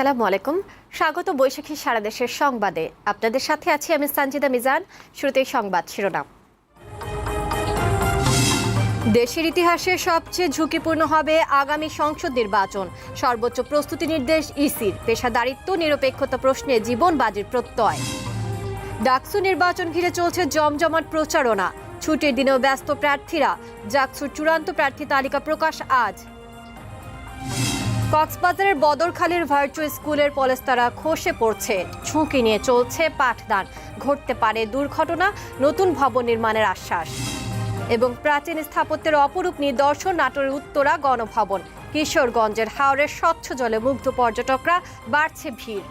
আসসালামু আলাইকুম। স্বাগত বৈশাখী সারা দেশের সংবাদে। আপনাদের সাথে আছি আমি সঞ্জিদা মিজান। শুরুতেই সংবাদ শিরোনাম। দেশের ইতিহাসে সবচেয়ে ঝুঁকিপূর্ণ হবে আগামী সংসদ নির্বাচন। সর্বোচ্চ প্রস্তুতি নির্দেশ ইসির। পেশাদারিত্ব, নিরপেক্ষতা প্রশ্নে জীবন বাজির প্রত্যয়। ডাকসু নির্বাচন ঘিরে চলছে জমজমাট প্রচারণা। ছুটির দিনেও ব্যস্ত প্রার্থীরা। জাকসুর চূড়ান্ত প্রার্থী তালিকা প্রকাশ আজ। কক্সবাজারের বদরখালীর ভার্চুয়াল স্কুলের পলেস্তারা খসে পড়ছে। ঝুঁকি নিয়ে চলছে পাঠদান। ঘটতে পারে দুর্ঘটনা, নতুন ভবন নির্মাণের আশ্বাস। এবং প্রাচীন স্থাপত্যের অপরূপ নিদর্শন নাটোরের উত্তরা গণভবন। কিশোরগঞ্জের হাওরের স্বচ্ছ জলে মুগ্ধ পর্যটকরা, বাড়ছে ভিড়।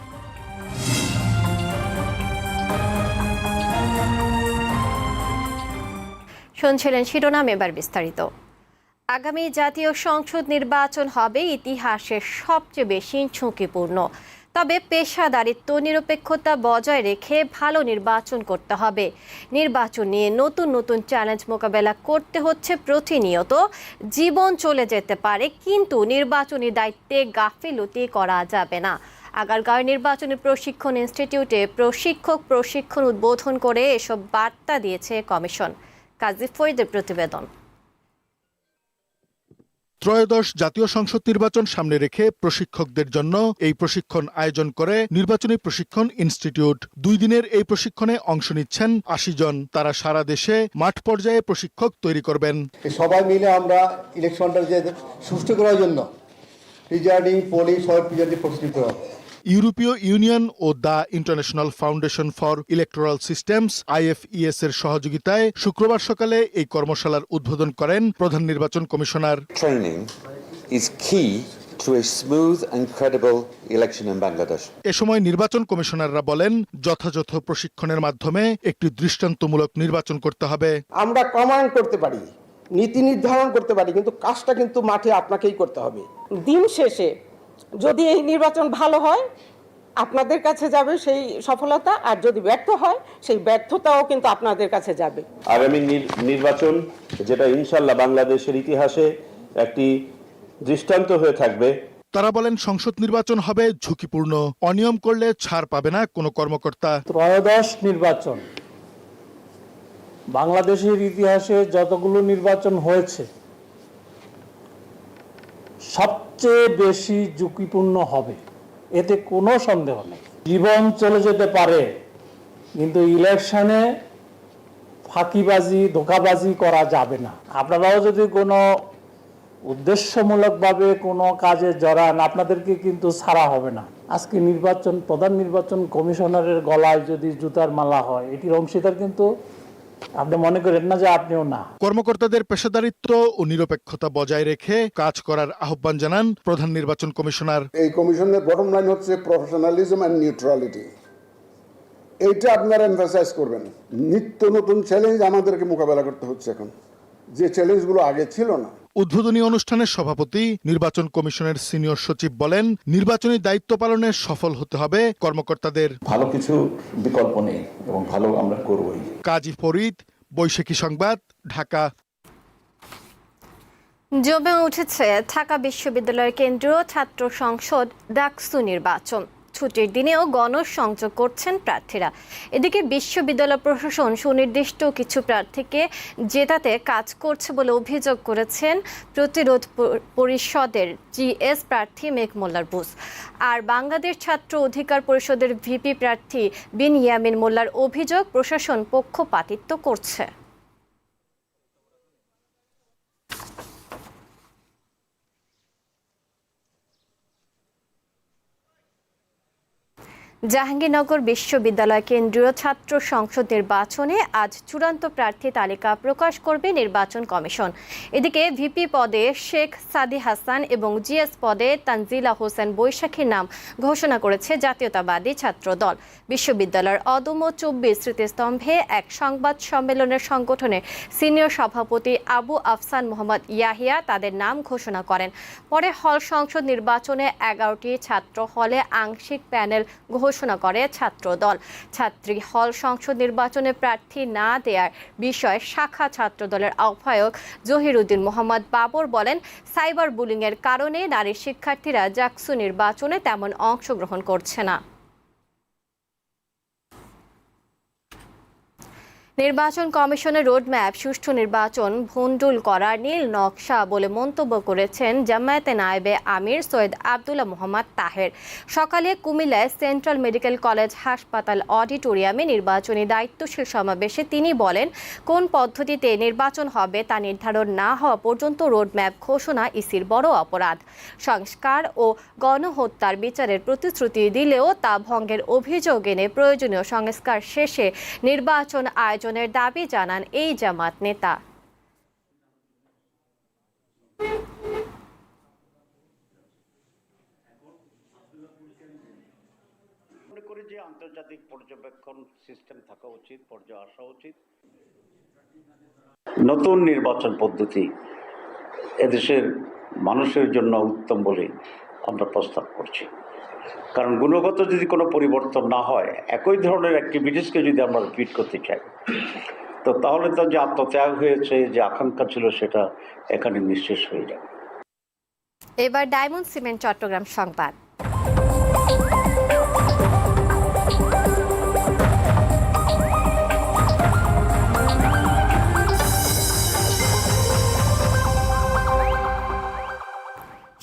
শুনছিলেন শিরোনাম এবার বিস্তারিত। আগামী জাতীয় সংসদ নির্বাচন হবে ইতিহাসের সবচেয়ে বেশি ঝুঁকিপূর্ণ। তবে পেশাদারিত্ব, নিরপেক্ষতা বজায় রেখে ভালো নির্বাচন করতে হবে। নির্বাচন নিয়ে নতুন নতুন চ্যালেঞ্জ মোকাবেলা করতে হচ্ছে প্রতিনিয়ত। জীবন চলে যেতে পারে, কিন্তু নির্বাচনী দায়িত্বে গাফিলতি করা যাবে না। আগারগাঁও নির্বাচনী প্রশিক্ষণ ইনস্টিটিউটে প্রশিক্ষক প্রশিক্ষণ উদ্বোধন করে এসব বার্তা দিয়েছে কমিশন। কাজী ফরিদের প্রতিবেদন। ত্রয়োদশ জাতীয় সংসদ নির্বাচন সামনে রেখে প্রশিক্ষকদের জন্য এই প্রশিক্ষণ আয়োজন করে নির্বাচনী প্রশিক্ষণ ইনস্টিটিউট। দুই দিনের এই প্রশিক্ষণে অংশ নিচ্ছেন আশি জন। তারা সারা দেশে মাঠ পর্যায়ে প্রশিক্ষক তৈরি করবেন। সবাই মিলে আমরা ইলেকশনটা যে সুষ্ঠু করার জন্য সব প্রস্তুতি করা ইউরোপীয় union O the international foundation for electoral systems IFES এর সহযোগিতায় শুক্রবার সকালে এই কর্মশালার উদ্বোধন করেন প্রধান নির্বাচন কমিশনার। Training is key to a smooth and credible election in Bangladesh. এ সময় নির্বাচন কমিশনাররা বলেন যথাযথ প্রশিক্ষণের মাধ্যমে একটি দৃষ্টান্তমূলক নির্বাচন করতে হবে। আমরা কমান্ড করতে পারি নীতি নির্ধারণ করতে পারি কিন্তু কাজটা কিন্তু মাঠে আপনাকেই করতে হবে। দিন শেষে যদি এই নির্বাচন ভালো হয় আপনাদের কাছে যাবে সেই সফলতা আর যদি ব্যর্থ হয় সেই ব্যর্থতাও কিন্তু আপনাদের কাছে যাবে। আগামী নির্বাচন যেটা ইনশাল্লাহ বাংলাদেশের ইতিহাসে একটি দৃষ্টান্ত হয়ে থাকবে। তারা বলেন সংসদ নির্বাচন হবে ঝুঁকিপূর্ণ। অনিয়ম করলে ছাড় পাবে না কোনো কর্মকর্তা। ত্রয়োদশ নির্বাচন। বাংলাদেশের ইতিহাসে যতগুলো নির্বাচন হয়েছে সবচেয়ে বেশি ঝুঁকিপূর্ণ হবে। এতে কোনো সন্দেহ নেই। জীবন চলে যেতে পারে, কিন্তু ইলেকশনে ফাঁকিবাজি, ধোকাবাজি করা যাবে না। আপনারাও যদি কোনো উদ্দেশ্যমূলকভাবে কোনো কাজে জড়ান, আপনাদেরকে কিন্তু ছাড়া হবে না। আজকে নির্বাচন, প্রধান নির্বাচন কমিশনারের গলায় যদি জুতার মালা হয়, এটির অংশীদার কিন্তু আপনি মনে করেন না যে আপনিও না। কর্মকর্তাদের পেশাদারিত্ব ও নিরপেক্ষতা বজায় রেখে কাজ করার আহ্বান জানান প্রধান নির্বাচন কমিশনার। এই কমিশনের বটম লাইন হচ্ছে প্রফেশনালিজম অ্যান্ড নিউট্রালিটি এইটা আপনারা এমফাসাইজ করবেন। নিত্য নতুন চ্যালেঞ্জ আমাদেরকে মোকাবেলা করতে হচ্ছে এখন। যে চ্যালেঞ্জগুলো আগে ছিল না। উদ্বোধনী অনুষ্ঠানের সভাপতি নির্বাচন কমিশনের সিনিয়র সচিব বলেন নির্বাচনী দায়িত্ব পালনে সফল হতে হবে কর্মকর্তাদের ভালো কিছু বিকল্প নেই এবং ভালো আমরা করবই। কাজী ফরিদ বৈশাখী সংবাদ ঢাকা। জমে উঠেছে ঢাকা বিশ্ববিদ্যালয়ের কেন্দ্রীয় ছাত্র সংসদ ডাকসু নির্বাচন। ছুটির দিনেও গণসংযোগ করছেন প্রার্থীরা। এদিকে বিশ্ববিদ্যালয় প্রশাসন সুনির্দিষ্ট কিছু প্রার্থীকে জেতাতে কাজ করছে বলে অভিযোগ করেছেন প্রতিরোধ পরিষদের জিএস প্রার্থী মেঘ মোল্লার বুস। আর বাংলাদেশ ছাত্র অধিকার পরিষদের ভিপি প্রার্থী বিন ইয়ামিন মোল্লার অভিযোগ প্রশাসন পক্ষপাতিত্ব করছে। জাহাঙ্গীরনগর বিশ্ববিদ্যালয় কেন্দ্রীয় ছাত্র সংসদ নির্বাচনে আজ চূড়ান্ত প্রার্থী তালিকা প্রকাশ করবে নির্বাচন কমিশন। এদিকে ভিপি পদে শেখ সাদি হাসান এবং জিএস পদে তানজিলা হোসেন বৈশাখীর নাম ঘোষণা করেছে জাতীয়তাবাদী ছাত্র দল বিশ্ববিদ্যালয়ের অদম্য চব্বিশ স্মৃতিস্তম্ভে এক সংবাদ সম্মেলনের সংগঠনের সিনিয়র সভাপতি আবু আফসান মোহাম্মদ ইয়াহিয়া তাদের নাম ঘোষণা করেন। পরে হল সংসদ নির্বাচনে এগারোটি ছাত্র হলে আংশিক প্যানেল ঘোষণা করে ছাত্র দল ছাত্রী হল সংসদ নির্বাচনে প্রার্থী না দেয়ার বিষয়ে শাখা ছাত্র দলের আহ্বায়ক জহিরুদ্দিন মোহাম্মদ বাবর বলেন, সাইবার বুলিংয়ের কারণে নারী শিক্ষার্থীরা জাকসু নির্বাচনে তেমন অংশগ্রহণ করছে না। নির্বাচন কমিশনের রোডম্যাপ, সুষ্ঠু নির্বাচন ভণ্ডুল করার নীল নকশা বলে মন্তব্য করেছেন জামায়াতে নায়েবে আমির সৈয়দ আবদুল্লাহ মোহাম্মদ তাহের। সকালে কুমিল্লায় সেন্ট্রাল মেডিকেল কলেজ হাসপাতাল অডিটোরিয়ামে নির্বাচনী দায়িত্বশীল সমাবেশে তিনি বলেন, কোন পদ্ধতিতে নির্বাচন হবে তা নির্ধারণ না হওয়া পর্যন্ত রোডম্যাপ ঘোষণা ইসির বড় অপরাধ। সংস্কার ও গণহত্যার বিচারের প্রতিশ্রুতি দিলেও তা ভঙ্গের অভিযোগ এনে প্রয়োজনীয় সংস্কার শেষে নির্বাচন আয়োজনের দাবি জানান এই জামাত নেতা। করি যে আন্তর্জাতিক পর্যবেক্ষণ সিস্টেম থাকা উচিত, পর্যায়ে আসা উচিত। নতুন নির্বাচন পদ্ধতি এদেশের মানুষের জন্য উত্তম বলে আমরা প্রস্তাব করছি। কারণ গুণগত যদি কোনো পরিবর্তন না হয়, একই ধরনের অ্যাক্টিভিটিসকে যদি আমরা রিপিট করতে চাই, তো তাহলে তো যে আত্মত্যাগ হয়েছে, যে আকাঙ্ক্ষা ছিল, সেটা এখানে নিঃশেষ হয়ে যাবে। এবার ডায়মন্ড সিমেন্ট চট্টগ্রাম সংবাদ।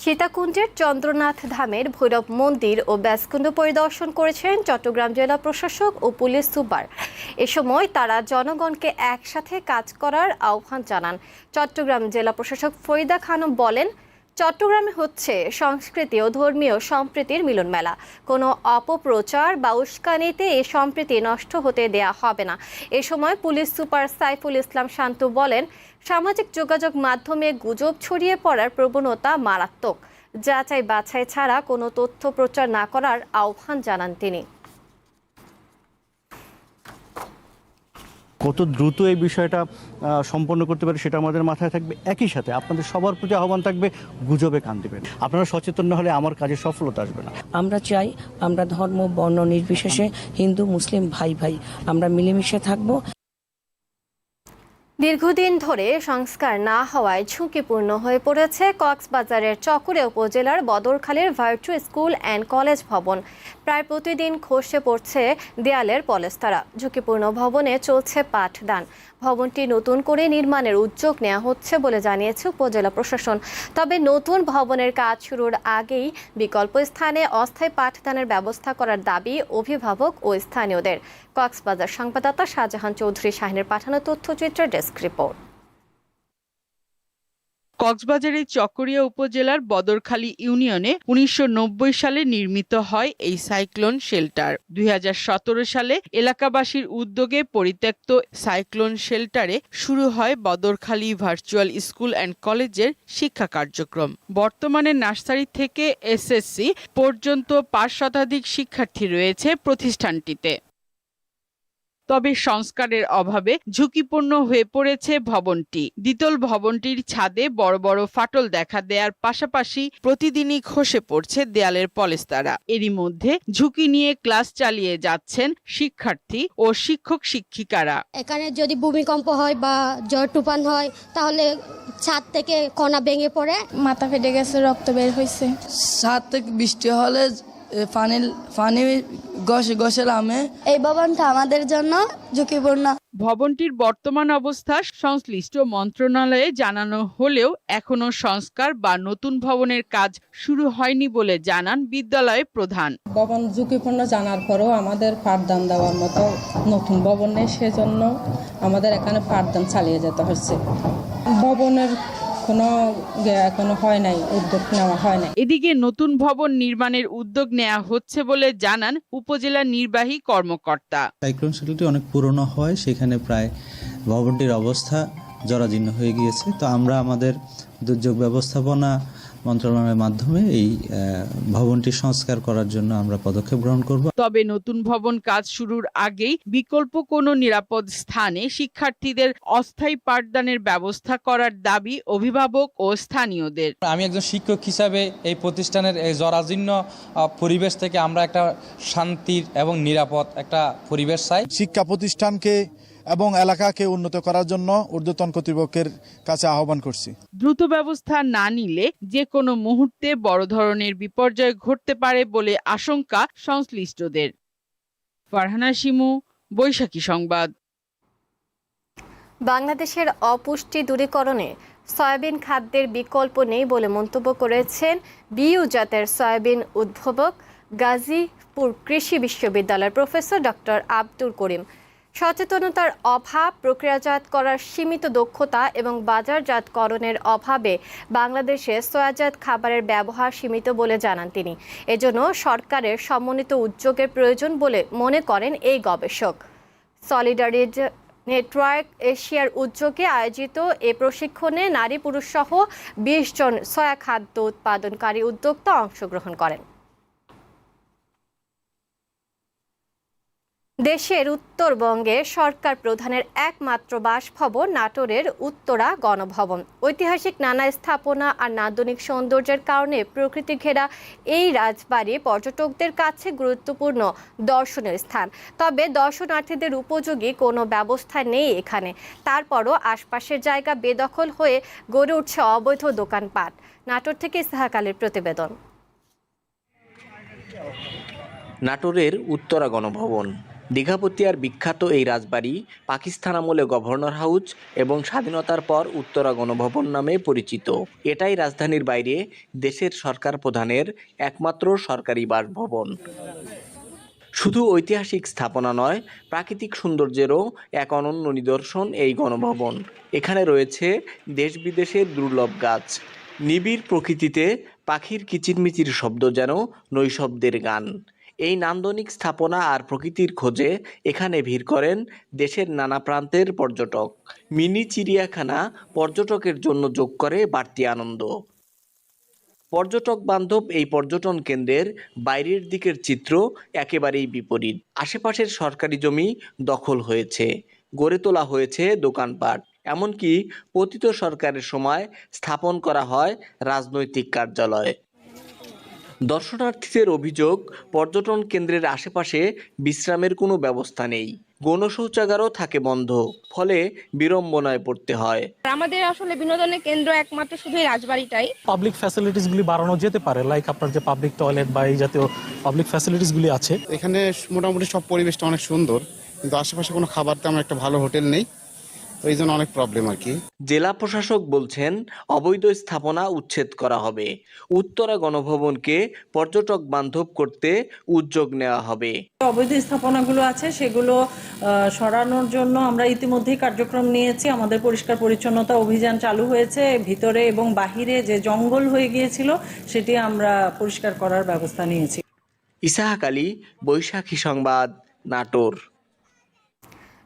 সীতাকুণ্ডের চন্দ্রনাথ ধামের ভৈরব মন্দির ও ব্যাসকুণ্ড পরিদর্শন করেছেন চট্টগ্রাম জেলা প্রশাসক ও পুলিশ সুপার। এ সময় তারা জনগণকে একসাথে কাজ করার আহ্বান জানান। চট্টগ্রাম জেলা প্রশাসক ফরিদা খানম বলেন, চট্টগ্রামে হচ্ছে সংস্কৃতি ও ধর্মীয় সম্প্রীতির মিলন মেলা। কোনো অপপ্রচার বা উস্কানিতে এই সম্প্রীতি নষ্ট হতে দেয়া হবে না। এ সময় পুলিশ সুপার সাইফুল ইসলাম শান্ত বলেন সামাজিক যোগাযোগ মাধ্যমে গুজব ছড়িয়ে পড়ার প্রবণতা মারাত্মক। যাচাই বাছাই ছাড়া কোনো তথ্য প্রচার না করার আহ্বান জানান তিনি। কত দ্রুত এই বিষয়টা সম্পন্ন করতে পারে সেটা আমাদের মাথায় থাকবে। একই সাথে আপনাদের সবার প্রতি আহ্বান থাকবে গুজবে কান দেবেন। আপনারা সচেতন না হলে আমার কাজে সফলতা আসবে না। আমরা চাই আমরা ধর্ম বর্ণ নির্বিশেষে হিন্দু মুসলিম ভাই ভাই আমরা মিলেমিশে থাকব। দীর্ঘদিন ধরে সংস্কার না হওয়ায় ঝুঁকিপূর্ণ হয়ে পড়েছে কক্সবাজারের চকরে উপজেলার বদরখালীর ভার্চু স্কুল অ্যান্ড কলেজ ভবন। প্রায় প্রতিদিন খসে পড়ছে দেয়ালের পলেস্তারা। ঝুঁকিপূর্ণ ভবনে চলছে পাঠদান। ভবনটি নতুন করে নির্মাণের উদ্যোগ নেওয়া হচ্ছে বলে জানিয়েছে উপজেলা প্রশাসন। তবে নতুন ভবনের কাজ শুরুর আগেই বিকল্প স্থানে অস্থায়ী পাঠদানের ব্যবস্থা করার দাবি অভিভাবক ও স্থানীয়দের। কক্সবাজার সংবাদদাতা শাহজাহান চৌধুরী শাহিনের পাঠানো তথ্যচিত্রের ডেস্ক রিপোর্ট। কক্সবাজারের চকরিয়া উপজেলার বদরখালী ইউনিয়নে উনিশশো নব্বই সালে নির্মিত হয় এই সাইক্লোন শেল্টার। দুই হাজার সতেরো সালে এলাকাবাসীর উদ্যোগে পরিত্যক্ত সাইক্লোন শেল্টারে শুরু হয় বদরখালী ভার্চুয়াল স্কুল অ্যান্ড কলেজের শিক্ষা কার্যক্রম। বর্তমানে নার্সারি থেকে এসএসসি পর্যন্ত পাঁচ শতাধিক শিক্ষার্থী রয়েছে প্রতিষ্ঠানটিতে। তবে সংস্কারের অভাবে ঝুঁকিপূর্ণ হয়ে পড়েছে ভবনটি। দ্বিতল ভবনটির ছাদে বড় বড় ফাটল দেখা দেওয়ার পাশাপাশি প্রতিদিনই খসে পড়ছে দেয়ালের পলেস্তারা। এরই মধ্যে ঝুঁকি নিয়ে ক্লাস চালিয়ে যাচ্ছেন শিক্ষার্থী ও শিক্ষক শিক্ষিকারা। এখানে যদি ভূমিকম্প হয় বা ঝড় তুফান হয় তাহলে ছাদ থেকে কণা ভেঙে পড়ে। মাথা ফেটে গেছে রক্ত বের হয়েছে ছাদ থেকে বৃষ্টি হলে পানি পানি গসে গসে এই ভবনটা আমাদের জন্য ঝুঁকিপূর্ণ। ভবনটির বর্তমান অবস্থা সংশ্লিষ্ট মন্ত্রণালয়ে জানানো হলেও এখনও সংস্কার বা নতুন ভবনের কাজ শুরু হয়নি বলে জানান বিদ্যালয়ের প্রধান। ভবন ঝুঁকিপূর্ণ জানার পরেও আমাদের পাঠদান দেওয়ার মতো নতুন ভবন নেই সেজন্য আমাদের এখানে পাঠদান চালিয়ে যেতে হচ্ছে। ভবনের কোনো ইয়ে এখনও হয় নাই উদ্যোগ নেওয়া হয় নাই। এদিকে নতুন ভবন নির্মাণের উদ্যোগ নেওয়া হচ্ছে বলে জানান উপজেলা নির্বাহী কর্মকর্তা। সাইক্লোন শেলটি অনেক পুরনো হয় সেখানে প্রায় ভবনটির অবস্থা জরাজীর্ণ হয়ে গিয়েছে। তো আমরা আমাদের দুর্যোগ ব্যবস্থাপনা মন্ত্রণালয়ের মাধ্যমে এই ভবনটি সংস্কার করার জন্য আমরা পদক্ষেপ গ্রহণ করব। তবে নতুন ভবন কাজ শুরুর আগেই বিকল্প কোনো নিরাপদ স্থানে শিক্ষার্থীদের অস্থায়ী পাঠদানের ব্যবস্থা করার দাবি অভিভাবক ও স্থানীয়দের। আমি একজন শিক্ষক হিসাবে এই প্রতিষ্ঠানের এই জরাজীর্ণ পরিবেশ থেকে আমরা একটা শান্তির এবং নিরাপদ একটা পরিবেশ চাই। শিক্ষা প্রতিষ্ঠানকে এবং এলাকাকে উন্নত করার জন্য ঊর্ধ্বতন কর্তৃপক্ষের কাছে আহ্বান করছি। দ্রুত ব্যবস্থা না নিলে যে কোনো মুহূর্তে বড় ধরনের বিপর্যয় ঘটতে পারে বলে আশঙ্কা সংশ্লিষ্টদের। ফারহানা শিমু বৈশাখী সংবাদ। বাংলাদেশের অপুষ্টি দূরীকরণে সয়াবিন খাদ্যের বিকল্প নেই বলে মন্তব্য করেছেন বিইউ জাতের সয়াবিন উদ্ভাবক গাজীপুর কৃষি বিশ্ববিদ্যালয়ের প্রফেসর ডক্টর আব্দুল করিম। সচেতনতার অভাব, প্রক্রিয়াজাত করার সীমিত দক্ষতা এবং বাজারজাতকরণের অভাবে বাংলাদেশে সয়াজাত খাবারের ব্যবহার সীমিত বলে জানান তিনি। এজন্য সরকারের সমন্বিত উদ্যোগের প্রয়োজন বলে মনে করেন এই গবেষক। সলিডারিটি নেটওয়ার্ক এশিয়ার উদ্যোগে আয়োজিত এ প্রশিক্ষণে নারী পুরুষসহ বিশ জন সয়া খাদ্য উৎপাদনকারী উদ্যোক্তা অংশগ্রহণ করেন। দেশের উত্তরবঙ্গে সরকার প্রধানের একমাত্র বাসভবন নাটোরের উত্তরা গণভবন। ঐতিহাসিক নানা স্থাপনা আর নান্দনিক সৌন্দর্যের কারণে প্রকৃতি ঘেরা এই রাজবাড়ি পর্যটকদের কাছে গুরুত্বপূর্ণ দর্শনের স্থান। তবে দর্শনার্থীদের উপযোগী কোনো ব্যবস্থা নেই এখানে। তারপরও আশপাশের জায়গা বেদখল হয়ে গড়ে উঠছে অবৈধ দোকানপাট। নাটোর থেকে ইসাহাক আলীর প্রতিবেদন। নাটোরের উত্তরা গণভবন। দীঘাপতিয়ার বিখ্যাত এই রাজবাড়ি পাকিস্তান আমলে গভর্নর হাউস এবং স্বাধীনতার পর উত্তরা গণভবন নামে পরিচিত। এটাই রাজধানীর বাইরে দেশের সরকার প্রধানের একমাত্র সরকারি বাসভবন। শুধু ঐতিহাসিক স্থাপনা নয়, প্রাকৃতিক সৌন্দর্যেরও এক অনন্য নিদর্শন এই গণভবন। এখানে রয়েছে দেশ বিদেশের দুর্লভ গাছ। নিবিড় প্রকৃতিতে পাখির কিচিরমিচির শব্দ যেন নৈশব্দের গান। এই নান্দনিক স্থাপনা আর প্রকৃতির খোঁজে এখানে ভিড় করেন দেশের নানা প্রান্তের পর্যটক। মিনি চিড়িয়াখানা পর্যটকের জন্য যোগ করে বাড়তি আনন্দ। পর্যটক বান্ধব এই পর্যটন কেন্দ্রের বাইরের দিকের চিত্র একেবারেই বিপরীত। আশেপাশের সরকারি জমি দখল হয়েছে, গড়ে তোলা হয়েছে দোকানপাট। এমনকি পতিত সরকারের সময় স্থাপন করা হয় রাজনৈতিক কার্যালয়। দর্শনার্থীদের অভিযোগ পর্যটন কেন্দ্রের আশেপাশে বিশ্রামের কোনো ব্যবস্থা নেই। গণশৌচাগারও থাকে বন্ধ ফলে বিড়ম্বনায় পড়তে হয়। আমাদের আসলে বিনোদনের কেন্দ্র একমাত্র শুধু রাজবাড়িটাই। পাবলিক ফ্যাসিলিটিসগুলি বাড়ানো যেতে পারে লাইক আপনার যে পাবলিক টয়লেট বা এই জাতীয় পাবলিক ফ্যাসিলিটিসগুলি আছে। এখানে মোটামুটি সব পরিবেশটা অনেক সুন্দর কিন্তু আশেপাশে কোনো খাবার তেমন একটা ভালো হোটেল নেই। তো এই জন্য অনেক প্রবলেম আর কি। জেলা প্রশাসক বলছেন অবৈধ স্থাপনা উচ্ছেদ করা হবে। উত্তরা গণভবনকে পর্যটক বান্ধব করতে উদ্যোগ নেওয়া হবে। অবৈধ স্থাপনাগুলো আছে সেগুলো আহ, সরানোর জন্য আমরা ইতিমধ্যেই কার্যক্রম নিয়েছি। আমাদের পরিষ্কার পরিচ্ছন্নতা অভিযান চালু হয়েছে। ভিতরে এবং বাহিরে যে জঙ্গল হয়ে গিয়েছিল সেটি আমরা পরিষ্কার করার ব্যবস্থা নিয়েছি। ইসাহাক আলী বৈশাখী সংবাদ নাটোর।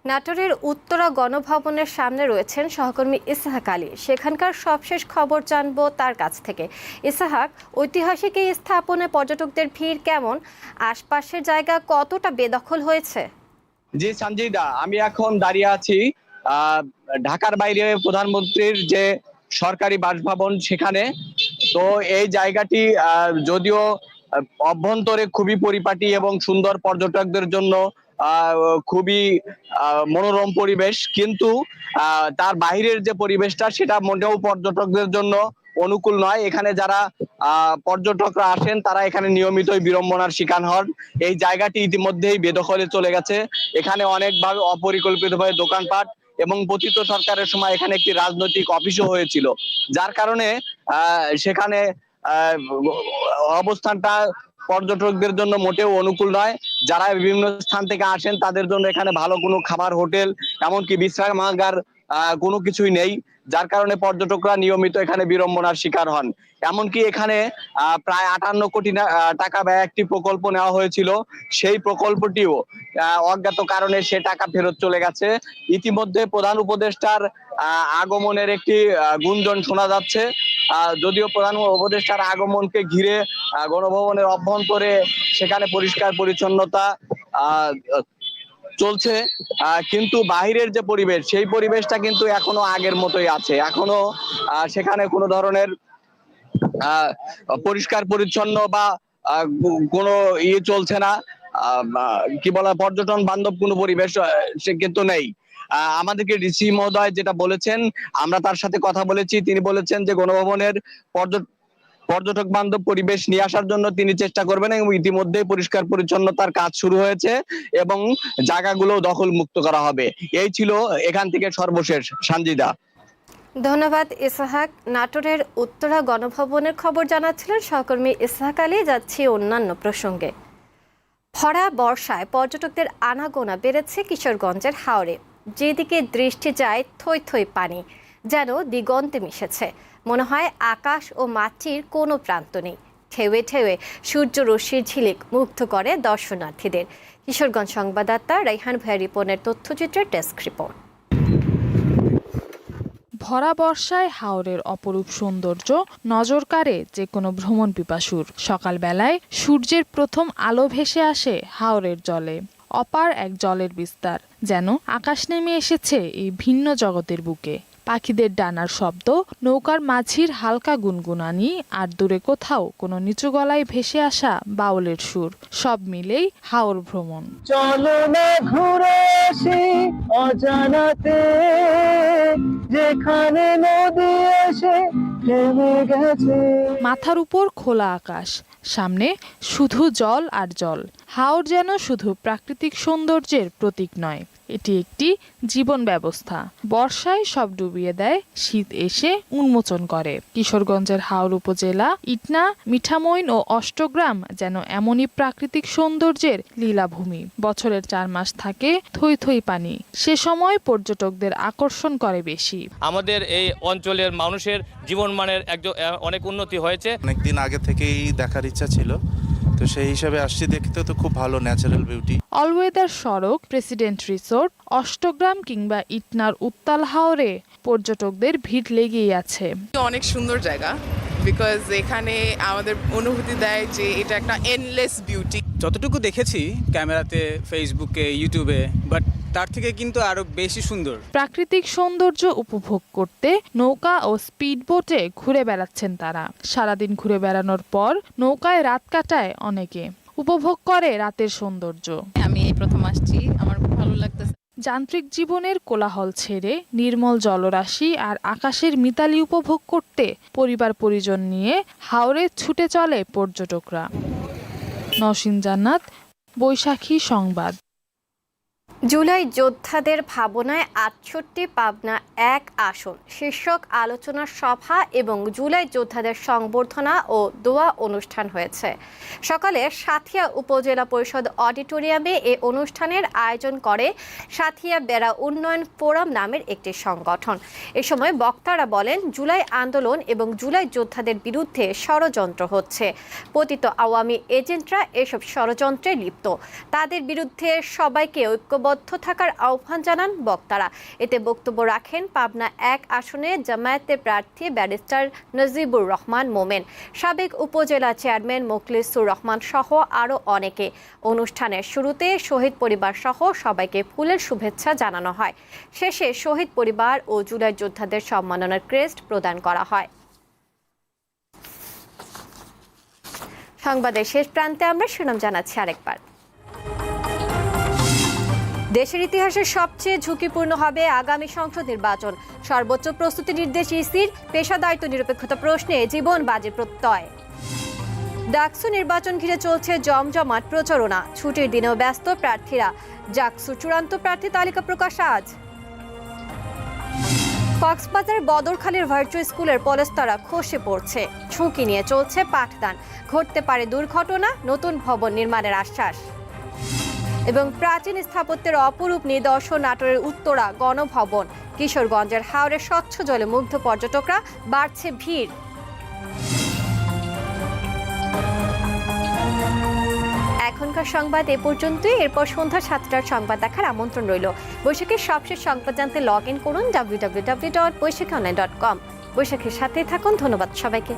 নাটোরের উত্তরা গণভবনের সামনে রয়েছেন সহকর্মী ইসাহাক আলী। সেখানকার সবশেষ খবর জানব তার কাছ থেকে। ইসাহাক, ঐতিহাসিক এই স্থাপনে পর্যটকদের ভিড় কেমন? আশপাশের জায়গা কতটা বেদখল হয়েছে? জি সঞ্জিদা আমি এখন দাঁড়িয়ে আছি ঢাকার বাইরে প্রধানমন্ত্রীর যে সরকারি বাসভবন সেখানে। তো এই জায়গাটি যদিও অভ্যন্তরে খুবই পরিপাটি এবং সুন্দর পর্যটকদের জন্য খুবই মনোরম পরিবেশ। কিন্তু তার বাইরের যে পরিবেশটা, সেটা মোটেও পর্যটকদের জন্য অনুকূল নয়। এখানে যারা পর্যটকরা আসেন, তারা এখানে নিয়মিতই বিড়ম্বনার শিকার হন। এই জায়গাটি ইতিমধ্যেই বেদখলে চলে গেছে। এখানে অনেকভাবে অপরিকল্পিতভাবে দোকানপাট এবং পতিত সরকারের সময় এখানে একটি রাজনৈতিক অফিসও হয়েছিল। যার কারণে সেখানে অবস্থানটা পর্যটকদের জন্য মোটেও অনুকূল নয়। যারা বিভিন্ন স্থান থেকে আসেন, তাদের জন্য এখানে ভালো কোনো খাবার, হোটেল, এমনকি বিশ্রামাগার কোনো কিছুই নেই। যার কারণে পর্যটকরা নিয়মিত এখানে বিড়ম্বনার শিকার হন। এমনকি এখানে প্রায় আটান্ন কোটি টাকা ব্যয় একটি প্রকল্প নেওয়া হয়েছিল। সেই প্রকল্পটিও অজ্ঞাত কারণে সে টাকা ফেরত চলে গেছে। ইতিমধ্যে প্রধান উপদেষ্টার আগমনের একটি গুঞ্জন শোনা যাচ্ছে। যদিও প্রধান উপদেষ্টার আগমনকে ঘিরে গণভবনের অভ্যন্তরে সেখানে পরিষ্কার পরিচ্ছন্নতা চলছে। কিন্তু বাহিরের যে পরিবেশ, সেই পরিবেশটা কিন্তু এখনও আগের মতোই আছে। এখনও সেখানে কোনো ধরনের পরিষ্কার পরিচ্ছন্ন বা কোনো ইয়ে চলছে না। কি বলা পর্যটন বান্ধব কোনো পরিবেশ সে কিন্তু নেই। আমাদেরকে ডিসি মহোদয় যেটা বলেছেন, আমরা তার সাথে কথা বলেছি। তিনি বলেছেন যে, গণভবনের পর্যটন পর্যটক বান্ধব পরিবেশ নিয়ে আসার জন্য তিনি চেষ্টা করবেন এবং ইতিমধ্যে পরিষ্কার পরিচ্ছন্নতার কাজ শুরু হয়েছে এবং জায়গাগুলো দখল মুক্ত করা হবে। এই ছিল এখান থেকে সর্বশেষ, সানজিদা। ধন্যবাদ ইসাহাক। নাটোরের উত্তরা গণভবনের খবর জানাচ্ছিলেন সহকর্মী ইসাহাক আলী। যাচ্ছি অন্যান্য প্রসঙ্গে। ভরা বর্ষায় পর্যটকদের আনাগোনা বেড়েছে কিশোরগঞ্জের হাওরে। যেদিকে দৃষ্টি যায় থই থই পানি, যেন দিগন্তে মিশেছে। মনে হয় আকাশ ও মাটির কোনো প্রান্ত নেই। ঠেউয়ে ঠেউয়ে সূর্য রশ্মির ঝিলিক মুগ্ধ করে দর্শনার্থীদের। কিশোরগঞ্জ সংবাদদাতা রাইহান ভাইয়া রিপনের তথ্যচিত্রের ডেস্ক রিপোর্ট। ভরা বর্ষায় হাওরের অপরূপ সৌন্দর্য নজর কাড়ে যে কোনো ভ্রমণ পিপাসুর সকালবেলায় সূর্যের প্রথম আলো ভেসে আসে হাওরের জলে। অপার এক জলের বিস্তার যেন আকাশ নেমে এসেছে এই ভিন্ন জগতের বুকে। পাখিদের ডানার শব্দ নৌকার মাঝির হালকা গুনগুনানি আর দূরে কোথাও কোনো নিচু গলায় ভেসে আসা বাউলের সুর সব মিলেই হাওর ভ্রমণ। চলো না ঘুরে আসি অজানাতে যেখানে নদী এসে মাথার উপর খোলা আকাশ সামনে শুধু জল আর জল। হাওর যেন শুধু প্রাকৃতিক সৌন্দর্যের প্রতীক নয়। এটি একটি জীবন ব্যবস্থা। বর্ষায় সব ডুবিয়ে দেয় শীত এসে উন্মোচন করে। কিশোরগঞ্জের হাওর উপজেলা ইটনা মিঠামইন ও অষ্টগ্রাম যেন এমনই প্রাকৃতিক সৌন্দর্যের লীলাভূমি। বছরের চার মাস থাকে থই থই পানি। সে সময় পর্যটকদের আকর্ষণ করে বেশি। আমাদের এই অঞ্চলের মানুষের জীবনমানের একজন অনেক উন্নতি হয়েছে। অনেকদিন আগে থেকেই দেখার ইচ্ছা ছিল। তো সেই হিসাবে আসছি দেখতে তো খুব ভালো ন্যাচারাল বিউটি অলওয়েদার সড়ক প্রেসিডেন্ট রিসোর্ট অষ্টগ্রাম কিংবা ইটনার উত্তাল হাওরে পর্যটকদের ভিড় লেগেই আছে। অনেক সুন্দর জায়গা। বিকজ এখানে আমাদের অনুভূতি দেয় যে এটা একটা এনলেস বিউটি যতটুকু দেখেছি ক্যামেরাতে ফেসবুকে ইউটিউবে বাট তার থেকে কিন্তু আরও বেশি সুন্দর। প্রাকৃতিক সৌন্দর্য উপভোগ করতে নৌকা ও স্পিডবোটে ঘুরে বেড়াচ্ছেন তারা। সারাদিন ঘুরে বেড়ানোর পর নৌকায় রাত কাটায় অনেকে। উপভোগ করে রাতের সৌন্দর্য। আমি এই প্রথম আসছি। আমার খুব ভালো লাগতেছে যান্ত্রিক জীবনের কোলাহল ছেড়ে নির্মল জলরাশি আর আকাশের মিতালি উপভোগ করতে পরিবার পরিজন নিয়ে হাওড়ে ছুটে চলে পর্যটকরা। নসীন জান্নাত, বৈশাখী সংবাদ। জুলাই যোদ্ধাদের ভাবনায় আটষট্টি পাবনা এক আসন, শীর্ষক আলোচনা সভা এবং জুলাই যোদ্ধাদের সংবর্ধনা ও দোয়া অনুষ্ঠান হয়েছে। সকালে সাথিয়া উপজেলা পরিষদ অডিটোরিয়ামে এ অনুষ্ঠানের আয়োজন করে সাথিয়া বেড়া উন্নয়ন ফোরাম নামের একটি সংগঠন। এ সময় বক্তারা বলেন, জুলাই আন্দোলন এবং জুলাই যোদ্ধাদের বিরুদ্ধে ষড়যন্ত্র হচ্ছে। পতিত আওয়ামী এজেন্টরা এসব ষড়যন্ত্রে লিপ্ত। তাদের বিরুদ্ধে সবাইকে ঐক্যবদ্ধ থাকার আহ্বান জানান বক্তারা। এতে বক্তব্য রাখেন পাবনা এক আসনে জামায়াতের প্রার্থী ব্যারিস্টার নজিবুর রহমান মোমেন। সাবেক উপজেলা চেয়ারম্যান মোখলিসুর রহমান সহ আরও অনেকে। অনুষ্ঠানের শুরুতে শহীদ পরিবার সহ সবাইকে ফুলের শুভেচ্ছা জানানো হয়। শেষে শহীদ পরিবার ও জুলাই যোদ্ধাদের সম্মাননার ক্রেস্ট প্রদান করা হয়। সংবাদের শেষ প্রান্তে আমরা শিরোনাম জানাচ্ছি আরেকবার। দেশের ইতিহাসে সবচেয়ে ঝুঁকিপূর্ণ হবে আগামী সংসদ নির্বাচন। সর্বোচ্চ প্রস্তুতি নির্দেশ ইসির পেশাদায়িত্ব নিরপেক্ষতা প্রশ্নে জীবন বাজে প্রত্যয়। ডাকসু নির্বাচন ঘিরে চলছে জমজমাট প্রচারণা। ছুটির দিনেও ব্যস্ত প্রার্থীরা। ডাকসু চূড়ান্ত প্রার্থী তালিকা প্রকাশ আজ। কক্সবাজারের বদরখালীর ভার্চুয়াল স্কুলের পলেস্তারা খসে পড়ছে। ঝুঁকি নিয়ে চলছে পাঠদান। ঘটতে পারে দুর্ঘটনা, নতুন ভবন নির্মাণের আশ্বাস। এবং প্রাচীন স্থাপত্যের অপরূপ নিদর্শন নাটোরের উত্তরা গণভবন। কিশোরগঞ্জের হাওড়ে স্বচ্ছ জলে মুগ্ধ পর্যটকরা, বাড়ছে ভিড়। এখনকার সংবাদ এ পর্যন্তই। এরপর সন্ধ্যা সাতটার সংবাদ দেখার আমন্ত্রণ রইল। বৈশাখের সবশেষ সংবাদ জানতে লগ ইন করুন W W W dot Baishakhi online dot com বৈশাখীর সাথেই থাকুন। ধন্যবাদ সবাইকে।